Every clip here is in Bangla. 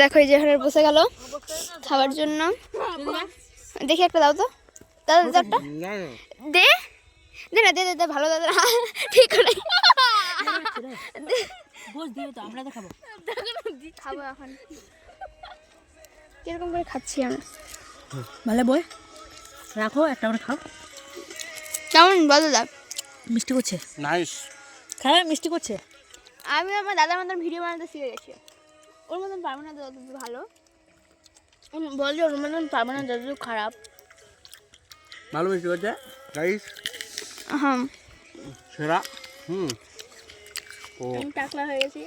দেখো এই যে এখানে বসে গেল খাবার জন্য। দেখি একটা দাও তো। দাদা একটা। দে। দে না দে দে দে ভালো দাদা। ঠিক করে। বস দিও তো আমরা দেখাবো খাব এখন। কীরকম করে খাচ্ছি আমি ভালো বই। রাখো একটা করে খাও। কেমন? বল দাদা। মিষ্টি করছে? নাইস খাবে মিষ্টি করছে। আমি আমার দাদার মতন ভিডিও বানাতে শিখে গেছি। ওর মতন পারব না যত ভালো। ওর মতন পারব না যত খারাপ। ভালো মিষ্টি হ্যাঁ সেরা? হুম। ও। টাকলা হয়ে গেছি।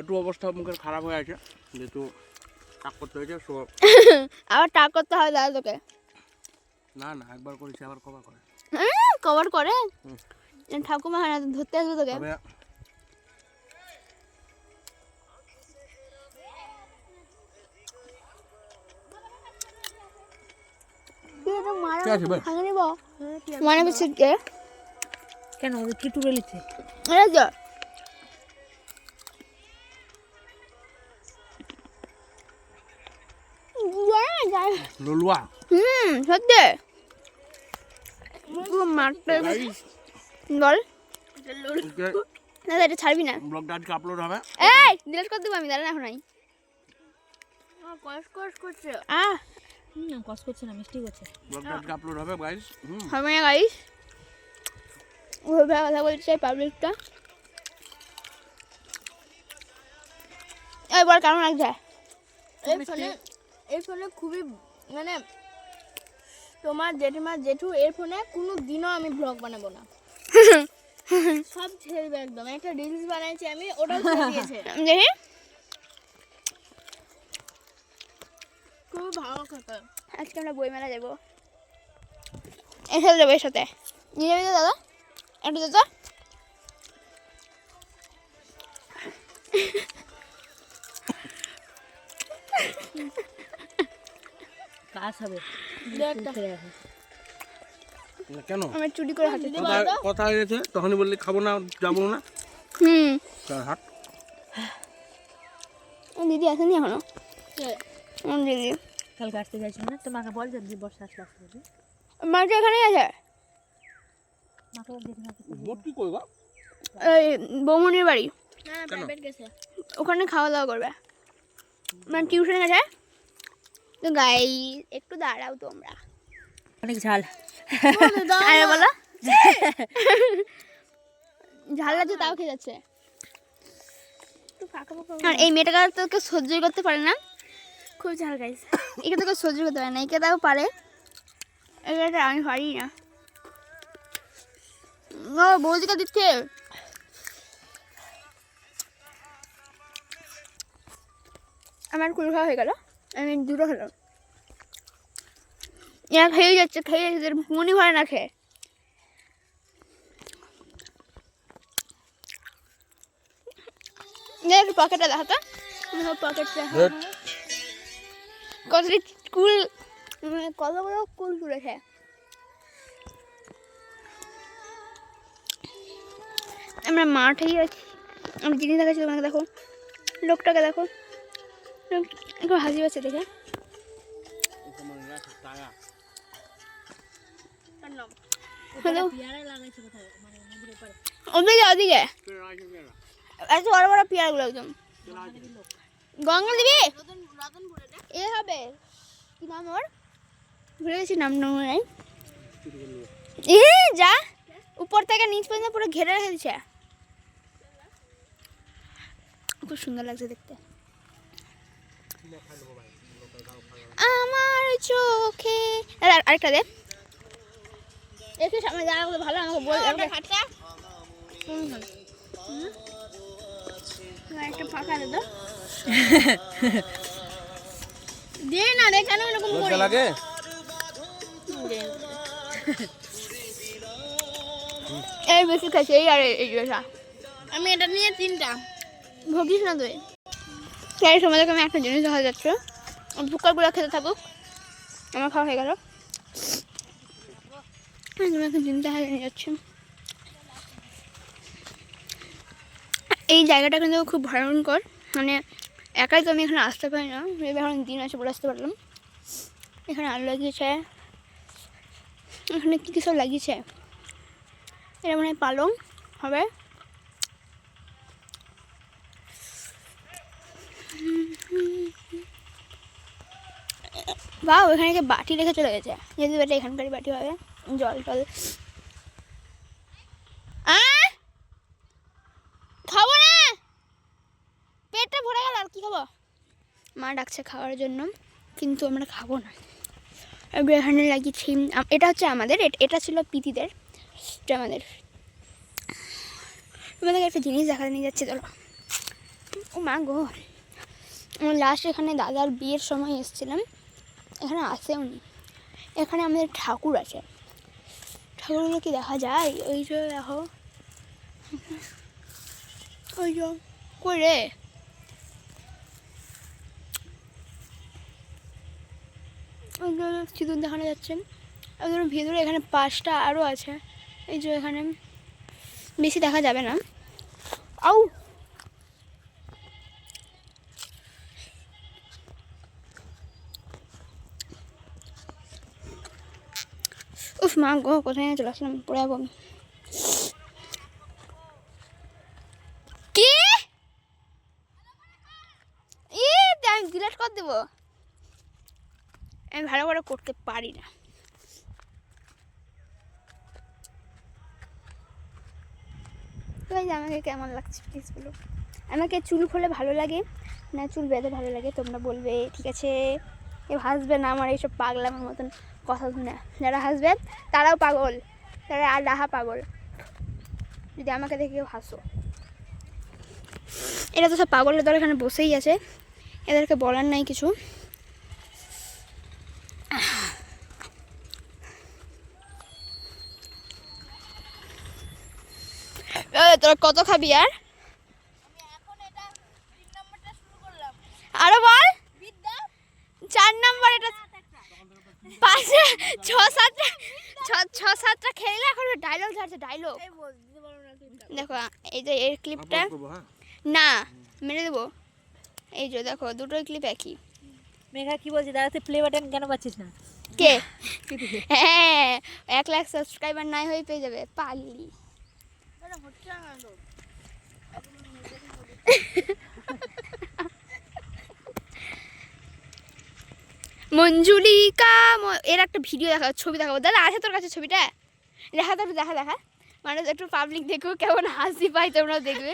একটু অবস্থা মুখের খারাপ হয়ে আছে যেহেতু টাক করতে হয়েছে সো আবার টাক করতে হয় দাদা তোকে। না না একবার করেছি আবার কবার করে। কভার করে। ঠাকুমা হয় না ধরতে আসবে তোকে। মানে বেশি কে? কেন কি টুরে লিখছে এটা যা। যায়, যায়। ললুয়া। হুম সত্যি। পুরো মারতে বল। না এটা ছাড়বি না। ব্লগটা আজকে আপলোড হবে। এই ডিলিট করে দেবো আমি দাঁড়ান এখন নাই কস কস করছে। আহ হুম কষ্ট করছে না মিষ্টি করছে ব্লগটা আজকে আপলোড হবে গাইস হুম। হবে না গাইস ওইভাবে কথা পাবলিকটা কেমন লাগছে? এই ফোনে এই ফোনে খুবই মানে তোমার জেঠিমা জেঠু এর ফোনে কোনো দিনও আমি ব্লগ বানাবো না। সব ছেড়ে দেবে একদম। একটা রিলস বানাইছি আমি ওটাও ছেড়ে দিয়েছে। দেখি খুব ভালো খেতে। আজকে আমরা বই মেলা যাব। এর সাথে যাব এর সাথে। নিয়ে যাবি তো দাদা? একটু দাদা কাজ হবে। একটা ছেড়ে রাখো। কেন? আমরা চুরি করে হাতে কথা কথা হয়েছে তখনই বললি খাব না যাব না। হুম। হাট। ও দিদি আসেনি এখনও? দিদি। চাইছিল না তো মাকে বল যদি বর্ষা আসলে আসতে এখানেই আছে। মাকে বল দেখি মাকে বোট কি কই এই বৌমনির বাড়ি। না প্রাইভেট গেছে। ওখানে খাওয়া দাওয়া করবে। মানে টিউশনে গেছে। তো গাই একটু দাঁড়াও তোমরা। অনেক ঝাল। আরে বলো। ঝাল লাগছে তাও খেয়ে যাচ্ছে। আর এই মেয়েটাকে তো কেউ সহ্যই করতে পারে না। খুব ঝাল গাইছে একে তো কেউ সহ্য করতে পারে না একে তাও পারে। এটা আমি পারি না। ও বৌদিকে দিচ্ছে। আমার কুল খাওয়া হয়ে গেল আমি দুটো খেলাম। এরা খেয়ে যাচ্ছে খেয়ে যাচ্ছে মনই ভরে না খেয়ে। পকেটটা দেখাতো। পকেটটা। কতটি কুল মানে কতগুলো কুল তুলেছে আমরা মাঠেই আছি। আমি জিনিস দেখাচ্ছি তোমাকে দেখো। লোকটাকে দেখো। একটু হাসি পাচ্ছে দেখে। হ্যালো। ওদিকে ওদিকে। এত বড় বড় পেয়ারগুলো একদম। গঙ্গা দিবি এ হবে। কি নাম ওর? ভুলে গেছি নাম নাম নাই। এ যা। উপর থেকে নিচ পর্যন্ত পুরো ঘেরে রেখে দিচ্ছে খুব সুন্দর লাগছে দেখতে। আমার চোখে আরেকটা দে। একটু সামনে যাওয়া ভালো আমাকে বল একটা ফাঁকা দে তো। দে না রে কেন এরকম লজ্জা লাগে? এই বেশি খাইছে এই আর এই আমি এটা নিয়ে তিনটা। ভোগিস না তুই। সেই সময় থেকে আমি একটা জিনিস দেখা যাচ্ছে। ফুকারগুলো খেতে থাকুক। আমার খাওয়া হয়ে গেল। তুমি একটা জিনিস দেখা নিয়ে যাচ্ছে। এই জায়গাটা কিন্তু খুব ভয়ঙ্কর। মানে একাই তো আমি এখানে আসতে পারি না। এখন দিন আছে বলে আসতে পারলাম। এখানে আলু লাগিয়েছে। এখানে কী কী সব লাগিয়েছে? এটা মনে পালং হবে। বা ওখানে বাটি রেখে চলে গেছে। যদি এটা এখানকারই বাটি হবে, জল টল আহ! খাব না? পেটটা ভরে গেল, আর কি খাব? মা ডাকছে খাওয়ার জন্য, কিন্তু আমরা খাব না। এখানে লাগিয়েছি এটা হচ্ছে আমাদের, এট- ছিল পিতিদের এটা আমাদের। তোমাদেরকে একটা জিনিস দেখাতে নিয়ে যাচ্ছে, চলো। ও মা গো লাস্ট এখানে দাদার বিয়ের সময় এসেছিলাম, এখানে আসেও নি। এখানে আমাদের ঠাকুর আছে। ঠাকুরগুলো কি দেখা যায়? ওই যে দেখো। যে দেখানো যাচ্ছে। ওদের ভিতরে এখানে পাঁচটা আরও আছে। এই যে এখানে বেশি দেখা যাবে না। আউ! উফ মা গো, কোথায় চলে আসলাম? পড়ে যাব আমি কি ই আমি ডিলেট আমি ভালো করে করতে পারি না। আমাকে কেমন লাগছে? প্লিজ আমাকে চুল খোলে ভালো লাগে না চুল বেঁধে ভালো লাগে? তোমরা বলবে, ঠিক আছে কেউ হাসবে না আমার এইসব পাগলামের মতন কথা শুনে যারা হাসবে, তারাও পাগল। তারা আর রাহা পাগল। যদি আমাকে দেখে কেউ হাসো। এরা তো সব পাগলের দল এখানে বসেই আছে। এদেরকে বলার নাই কিছু। তোরা কত খাবি আর? এখন এটা তিন নম্বরটা শুরু করলাম আরও বল। চার নম্বর এটা পাঁচে ছ সাতটা ছ ছ সাতটা খেলে এখন ডায়লগ ছাড়ছে ডায়লগ দেখো এই যে এর ক্লিপটা হ্যাঁ? না মেরে দেবো। এই যে দেখো দুটোই ক্লিপ একই। মেঘা কি বলছি দাদা তুই প্লে বাটন কেন পাচ্ছিস না? কে? হ্যাঁ এক লাখ সাবস্ক্রাইবার নাই হয়ে পেয়ে যাবে পালি মঞ্জুলিকা এর একটা ভিডিও দেখা ছবি দেখাবো। দাদা আছে তোর কাছে ছবিটা? দেখা তো একটু দেখা দেখা। মানুষ একটু পাবলিক দেখো কেমন হাসি পাই তোমরা দেখবে।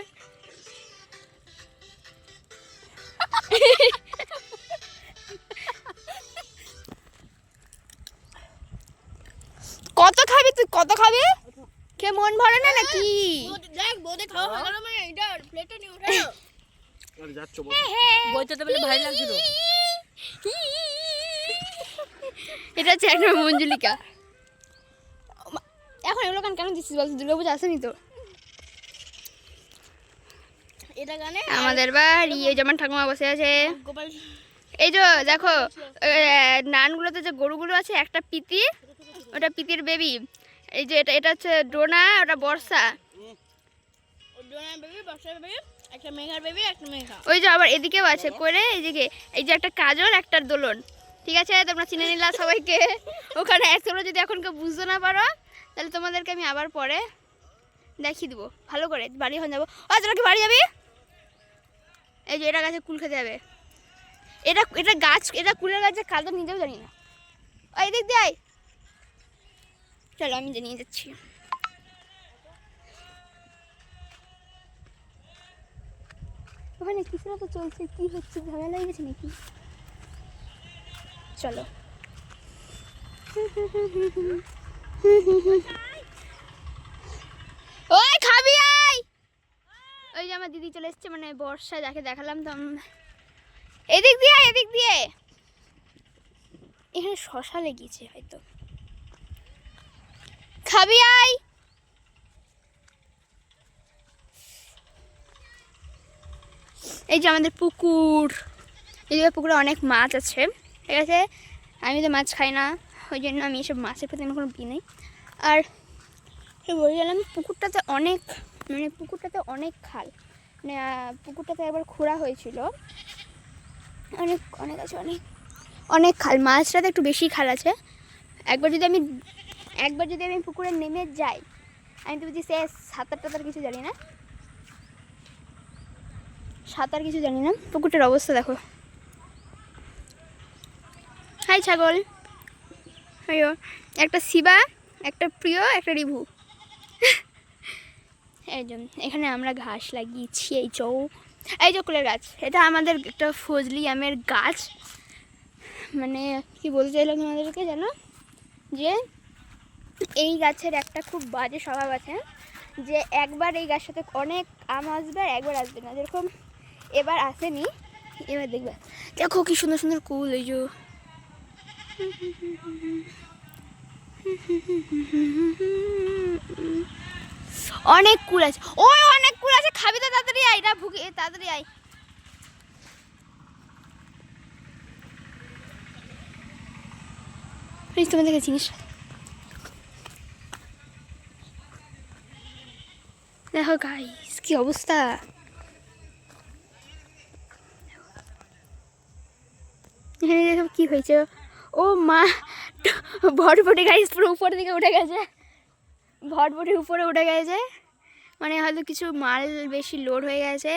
কত খাবি তুই? কত খাবি? কে মন ভরে না নাকি? দেখ বৌদি খাওয়া হয়ে গেল মানে এটা নিয়ে উঠে। আর যাচ্ছ বলে ভালো লাগছিল। এটা হচ্ছে একটা মঞ্জুলিকা। এখন এগুলো গান কেন দিচ্ছিস বলতো? দুর্গাপূজা আসেনি তো? আমাদের বাড়ি এই যেমন ঠাকুমা বসে আছে। এই যে দেখো নানগুলোতে যে গরুগুলো আছে একটা পিতি ওটা পিতির বেবি এই যে এটা এটা হচ্ছে ডোনা ওটা বর্ষা। ওই যে আবার এদিকেও আছে করে এই যে এই যে একটা কাজল একটা দোলন। ঠিক আছে? তোমরা চিনে নিলা সবাইকে। ওখানে একচুয়ালি যদি এখন কেউ বুঝতে না পারো তাহলে তোমাদেরকে আমি আবার পরে দেখিয়ে দেবো। ভালো করে বাড়ি এখন যাব। ও তোরা কি বাড়ি যাবি? এই যে এটা গাছে কুল খেতে যাবে। এটা এটা গাছ, এটা কুলের গাছে কালটা নিজেও জানি না। ওই দিক দিয়ে চলো, আমি জানিয়ে যাচ্ছি। ওখানে কিছু তো চলছে, কি হচ্ছে, ঝামেলা লেগে গেছে নাকি? চলো ওই খাবি আয় দিদি চলে এসছে মানে বর্ষা যাকে দেখালাম তো এদিক দিয়ে এদিক দিয়ে। এখানে শশা লেগেছে হয়তো। খাবি, আয়। এই যে আমাদের পুকুর। এই যে পুকুরে অনেক মাছ আছে, ঠিক আছে? আমি তো মাছ খাই না, ওই জন্য আমি এসব মাছের প্রতি আমার কোনো বি নেই। আর বলে গেলাম পুকুরটাতে অনেক মানে পুকুরটাতে অনেক খাল। পুকুরটাতে একবার খোঁড়া হয়েছিল। অনেক অনেক আছে, অনেক অনেক খাল। মাছটাতে একটু বেশি খাল আছে। একবার যদি আমি, একবার যদি আমি পুকুরে নেমে যাই, আমি তো বুঝি সে সাঁতার টাতার কিছু জানি না। সাঁতার কিছু জানি না। পুকুরটার অবস্থা দেখো। হাই ছাগল। একটা শিবা, একটা প্রিয়, একটা রিভু। এই এখানে আমরা ঘাস লাগিয়েছি, এই চৌ এই যে কুলের গাছ। এটা আমাদের একটা ফজলি আমের গাছ। মানে কি বলতে চাইলাম তোমাদেরকে জানো? যে এই গাছের একটা খুব বাজে স্বভাব আছে, যে একবার এই গাছটাতে অনেক আম আসবে আর একবার আসবে না। যেরকম এবার আসেনি, এবার দেখবে। দেখো কি সুন্দর সুন্দর কুল, এই যে। অনেক কুল আছে। ওই অনেক কুল আছে, খাবি তো তাড়াতাড়ি আয়, না ভুগে তাড়াতাড়ি আয়। প্লিজ তোমাদেরকে জিনিস দেখো গাইস কি অবস্থা। এখানে দেখো কি হয়েছে। ও মা ভটভটে গাইস পুরো উপর দিকে উঠে গেছে। ভটভটির উপরে উঠে গেছে। মানে হয়তো কিছু মাল বেশি লোড হয়ে গেছে।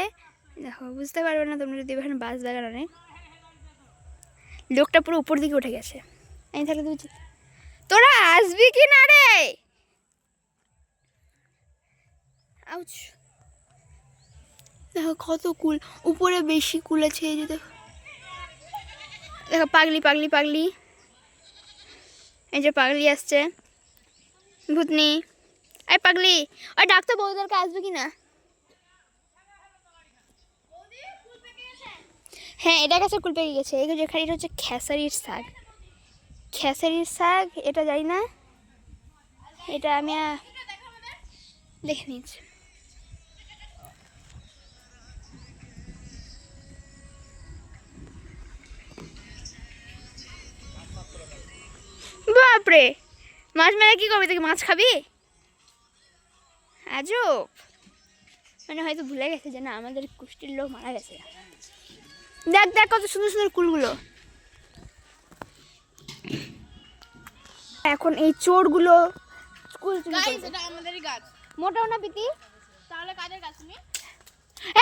দেখো, বুঝতে পারবে না তোমরা যদি এখানে বাস বাগান অনেক। লোকটা পুরো উপর দিকে উঠে গেছে। আমি তাহলে তুই তোরা আসবি কি না রে? দেখো, কত কুল। উপরে বেশি কুল আছে এই যে দেখো। দেখো, পাগলি পাগলি পাগলি। এই যে পাগলি আসছে। ভূতনি। এই পাগলি, ওই ডাক্তার বৌদারকে আসবে কি না হ্যাঁ এটা কাছে কুল পেকে গেছে। এই যেখানে এটা হচ্ছে খেসারির শাক। খেসারির শাক, এটা জানি না। এটা আমি দেখে নিচ্ছি। বাপরে, মাছ মেরে কি করবি? তুই মাছ খাবি? আজব। মানে হয়তো ভুলে গেছে যে না আমাদের কুষ্টির লোক মারা গেছে। দেখ দেখ কত সুন্দর সুন্দর কুলগুলো। এখন এই চোরগুলো কুল মোটাও না পিতি তাহলে কাদের গাছ তুমি?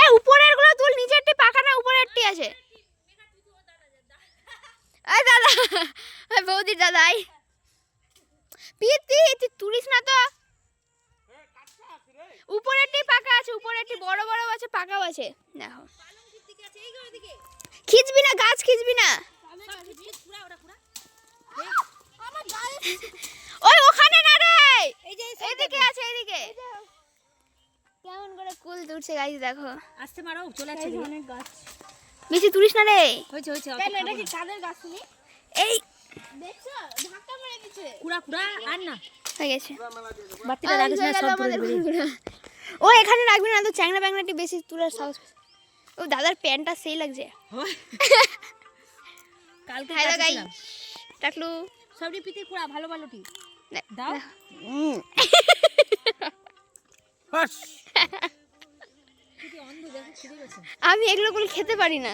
এ উপরেরগুলো তুল নিচেরটি পাকা না উপরেরটি আছে। এই দাদা বৌদির দাদাই পিতি তুই তুলিস না তো। উপরেরটি পাকা আছে উপরেরটি বড় বড় আছে পাকাও আছে। দেখো। খিচবি না গাছ খিচবি না। ওই ওখানে না রে! এদিকে আছে এদিকে। কেমন করে কুল তুলছে গাইস দেখো। আসতে মারো চলে আসছে অনেক গাছ। বেশি তুলিস না রে। হয়েছে হয়েছে এটা কি কাদের গাছ তুমি? এই। দেখছ? ধাক্কা মেরে দিচ্ছে। কুড়া কুড়া আর না। হয়ে গেছে। বাতিটা রাখিস না সব। ও এখানে রাখবি না তো চ্যাংড়া ব্যাংড়াটি বেশি তোলার সাহস ও দাদার প্যান্টটা সেই লাগছে। কালকে হ্যালো গাই টাকলু। সবটি পিতে কুড়া ভালো দাও। ছিঁড়ে গেছে। আমি এগুলো গুলো খেতে পারি না।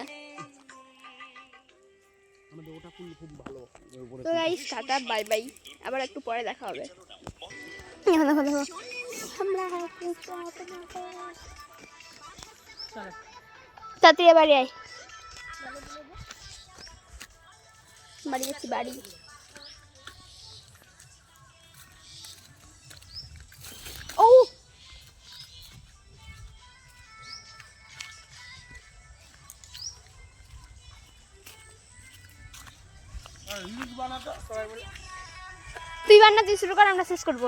আমাদের ওটা ফুল খুব ভালো। তো গাইস টাটা বাই বাই আবার একটু পরে দেখা হবে। দেখো দেখো দেখো তাড়াতাড়ি বাড়ি আয়। বাড়ি যাচ্ছি বাড়ি। তুই বান্না তুই শুরু কর, আমরা শেষ করব।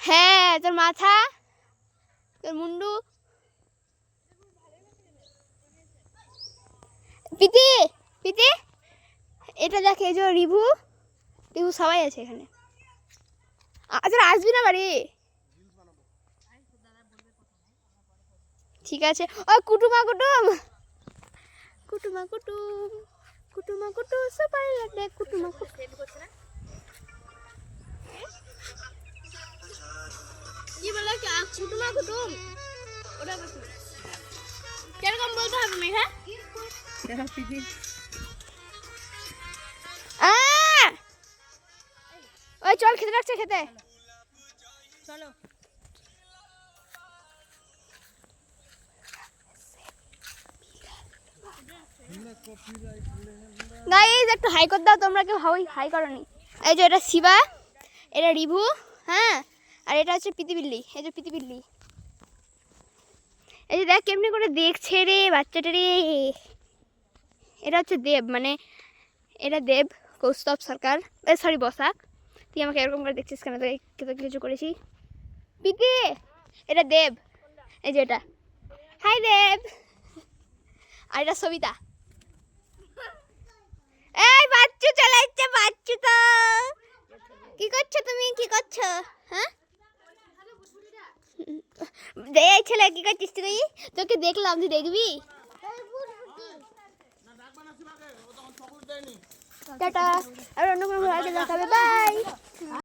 হ্যাঁ তোর মাথা, তোর মুন্ডু। পিতি পিতি এটা দেখ, এই যে রিভু রিভু সবাই আছে এখানে। আচ্ছা আসবি না বাড়ি? ঠিক আছে। ও, কুটুমা, কুটুম। কুটুমা কুটুম। কুটুমা, কুটুম সবাই লাগে কুটুমা, কুটুম। হ্যাঁ? ওই, চল, খেতে রাখছে, খেতে। চলো। গাইজ একটু হাই কর দাও, তোমরা কেউ হাই হাই করনি। এই যে এটা শিবা, এটা রিভু হ্যাঁ? আর এটা হচ্ছে পিতিবিল্লি এই যে পিতিবিল্লি এই যে দেখ কেমনি করে দেখছে রে বাচ্চাটা রে। এটা হচ্ছে দেব মানে এটা দেব, কৌস্তব সরকার। সরি বসাক। তুই আমাকে এরকম করে দেখছিস কেন? তোকে তো কিছু করেছি। পিতি এটা দেব। এই যে এটা। হাই দেব। আর এটা সবিতা। এই, বাচ্চু চলে যাচ্ছে বাচ্চু তো। কি করছ তুমি? কি করছ? হ্যাঁ? এই ছেলে, কি করছিস তুই? তোকে দেখলাম, তুই দেখবি?